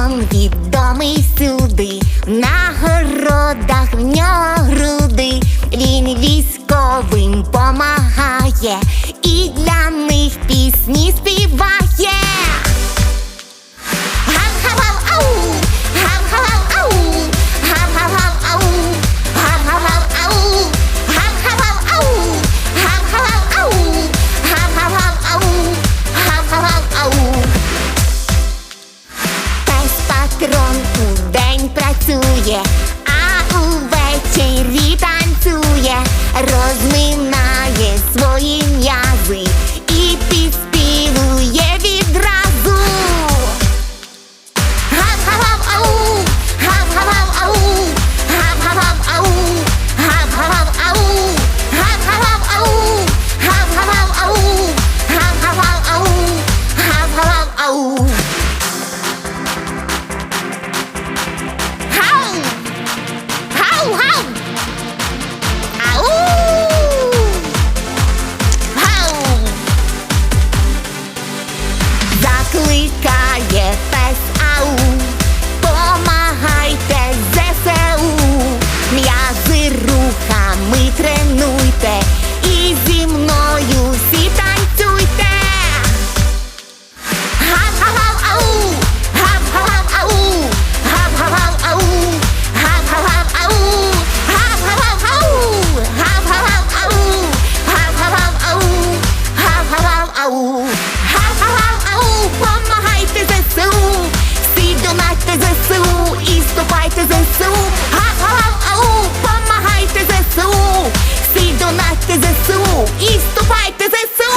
патрон відомий сюди, на городах в нього груди, він військовим помагає і для них пісні співає. Патрон день працює, а увечері танцює, розмина. І ЗСУ! Гав-гав-гав-ау! Помагайте ЗСУ! Всі донатьте ЗСУ і вступайте ЗСУ!